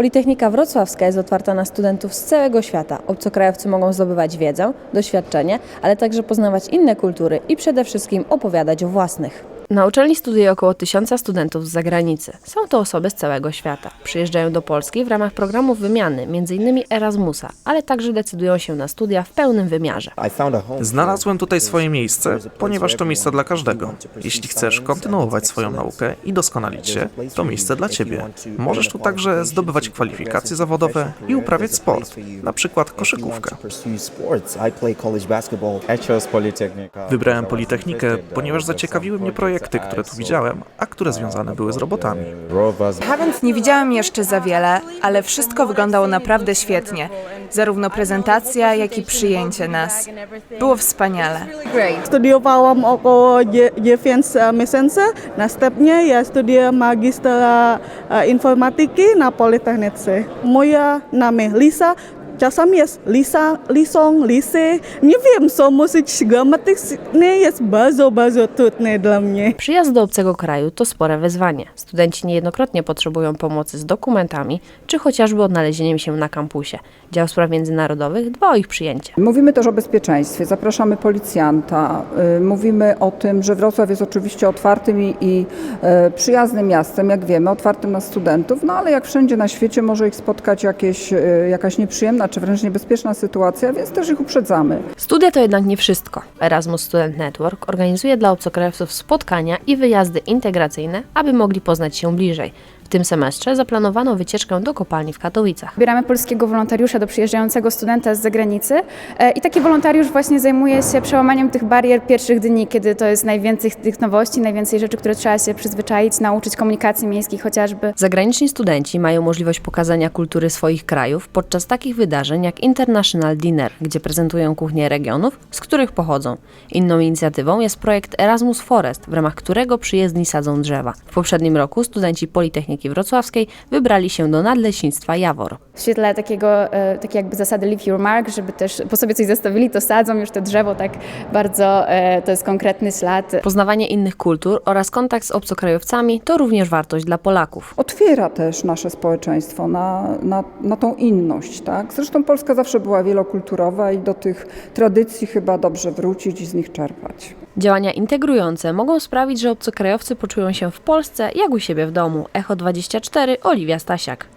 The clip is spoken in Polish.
Politechnika Wrocławska jest otwarta na studentów z całego świata. Obcokrajowcy mogą zdobywać wiedzę, doświadczenie, ale także poznawać inne kultury i przede wszystkim opowiadać o własnych. Na uczelni studiuje około tysiąca studentów z zagranicy. Są to osoby z całego świata. Przyjeżdżają do Polski w ramach programów wymiany, m.in. Erasmusa, ale także decydują się na studia w pełnym wymiarze. Znalazłem tutaj swoje miejsce, ponieważ to miejsce dla każdego. Jeśli chcesz kontynuować swoją naukę i doskonalić się, to miejsce dla ciebie. Możesz tu także zdobywać kwalifikacje zawodowe i uprawiać sport, na przykład koszykówkę. Wybrałem Politechnikę, ponieważ zaciekawiły mnie projekty, które tu widziałem, a które związane były z robotami. Nie widziałem jeszcze za wiele, ale wszystko wyglądało naprawdę świetnie. Zarówno prezentacja, jak i przyjęcie nas. Było wspaniale. Studiowałam około 9 miesięcy. Następnie ja studiuję magistra e, informatyki na Politechnice. Moja name Lisa. Czasami jest Lisa, Lisong, Lisy. Nie wiem, co mówić gramatycznie jest bardzo, bardzo trudne dla mnie. Przyjazd do obcego kraju to spore wyzwanie. Studenci niejednokrotnie potrzebują pomocy z dokumentami, czy chociażby odnalezieniem się na kampusie. Dział Spraw Międzynarodowych dba o ich przyjęcie. Mówimy też o bezpieczeństwie, zapraszamy policjanta, y, mówimy o tym, że Wrocław jest oczywiście otwartym i, i e, przyjaznym miastem, jak wiemy, otwartym na studentów, no ale jak wszędzie na świecie może ich spotkać jakieś, e, jakaś nieprzyjemna czy wręcz niebezpieczna sytuacja, więc też ich uprzedzamy. Studia to jednak nie wszystko. Erasmus Student Network organizuje dla obcokrajowców spotkania i wyjazdy integracyjne, aby mogli poznać się bliżej. W tym semestrze zaplanowano wycieczkę do kopalni w Katowicach. Bieramy polskiego wolontariusza do przyjeżdżającego studenta z zagranicy e, i taki wolontariusz właśnie zajmuje się przełamaniem tych barier pierwszych dni, kiedy to jest najwięcej tych nowości, najwięcej rzeczy, które trzeba się przyzwyczaić, nauczyć komunikacji miejskiej chociażby. Zagraniczni studenci mają możliwość pokazania kultury swoich krajów podczas takich wydarzeń jak International Dinner, gdzie prezentują kuchnie regionów, z których pochodzą. Inną inicjatywą jest projekt Erasmus Forest, w ramach którego przyjezdni sadzą drzewa. W poprzednim roku studenci Politechniki Wrocławskiej wybrali się do nadleśnictwa Jawor. W świetle takiego, e, takiej jakby zasady leave your mark, żeby też po sobie coś zostawili, to sadzą już te drzewo tak bardzo, e, to jest konkretny ślad. Poznawanie innych kultur oraz kontakt z obcokrajowcami to również wartość dla Polaków. Otwiera też nasze społeczeństwo na, na, na tą inność. Tak? Zresztą Polska zawsze była wielokulturowa i do tych tradycji chyba dobrze wrócić i z nich czerpać. Działania integrujące mogą sprawić, że obcokrajowcy poczują się w Polsce jak u siebie w domu. Echo 24, Oliwia Stasiak.